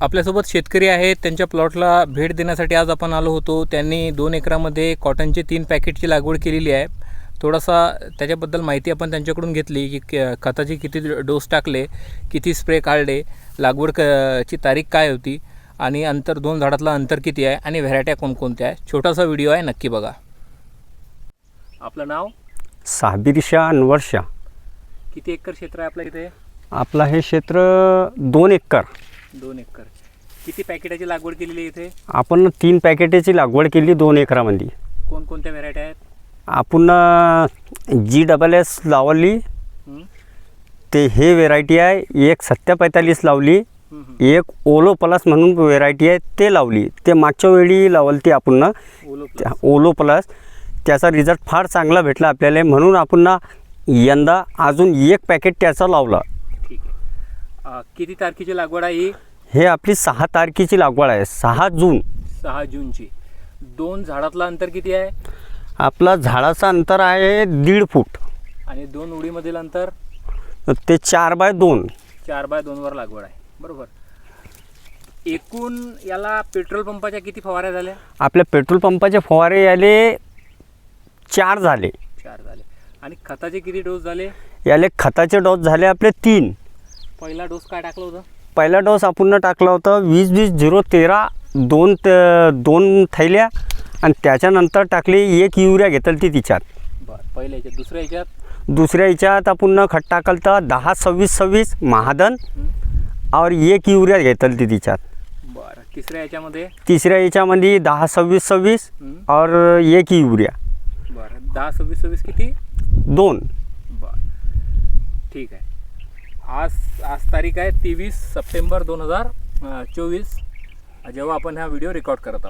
आपल्यासोबत शेतकरी आहेत. त्यांच्या प्लॉटला भेट देण्यासाठी आज आपण आलो होतो. त्यांनी दोन एकरामध्ये कॉटनचे तीन पॅकेटची लागवड केलेली आहे. थोडासा त्याच्याबद्दल माहिती आपण त्यांच्याकडून घेतली की क- खताचे किती डोस टाकले किती स्प्रे काढले लागवड क ची तारीख काय होती आणि अंतर दोन झाडातलं अंतर किती आहे आणि व्हरायट्या कोणकोणत्या आहे छोटासा व्हिडिओ आहे नक्की बघा. आपलं नाव? साबिरशा अनवरशा किती एकर क्षेत्र आहे आपल्या इथे? आपला हे क्षेत्र दोन एकर. दोन एकर. किती पॅकेटाची लागवड केलेली आहे इथे? आपण तीन पॅकेटेची लागवड केली दोन एकरामध्ये. कोणकोणत्या व्हरायट्या आहेत? आपण जी डबल एस लावली हं? ते हे व्हेरायटी आहे. एक सत्या पैतालीस लावली हं, हं. एक ओलो प्लस म्हणून व्हेरायटी आहे ते लावली. ते मागच्या वेळी लावली ती आपण ओलो प्लस. त्या ओलो प्लस. त्याचा रिझल्ट फार चांगला भेटला आपल्याला. म्हणून आपण यंदा अजून एक पॅकेट त्याचा लावला. अ, किती तारखेची लागवड आहे ही? हे आपली सहा तारखेची लागवड आहे सहा जून. सहा जूनची. दोन झाडातलं अंतर किती आहे? आपला झाडाचं अंतर आहे दीड फूट. आणि दोन उडीमधील अंतर? ते चार बाय दोन. चार बाय दोनवर लागवड आहे. बरोबर. एकूण याला पेट्रोल पंपाच्या किती फवाऱ्या झाल्या? आपल्या पेट्रोल पंपाचे फवारे याले चार झाले. चार झाले. आणि खताचे किती डोस झाले? याले खताचे डोस झाले आपले तीन. पहिला डोस काय टाकलं होतं? पहिला डोस आपण टाकला होता वीस वीस झिरो तेरा दोन त- दोन थैल्या आणि त्याच्यानंतर टाकली एक युरिया घेतली ती तिच्यात. बरं पहिल्या याच्यात दुसऱ्या याच्यात? दुसऱ्या याच्यात आपण खत टाकलं तर दहा सव्वीस सव्वीस महादन? और एक युरिया घेतली ती तिच्यात. बरं तिसऱ्या याच्यामध्ये? तिसऱ्या याच्यामध्ये दहा सव्वीस सव्वीस? और एक युरिया. बरं दहा सव्वीस सव्वीस किती? दोन. बर ठीक आहे. आज आज तारीख आहे तेवीस सप्टेंबर दोन हजार चोवीस. जेव्हा आपण हा व्हिडिओ रेकॉर्ड करत आहोत.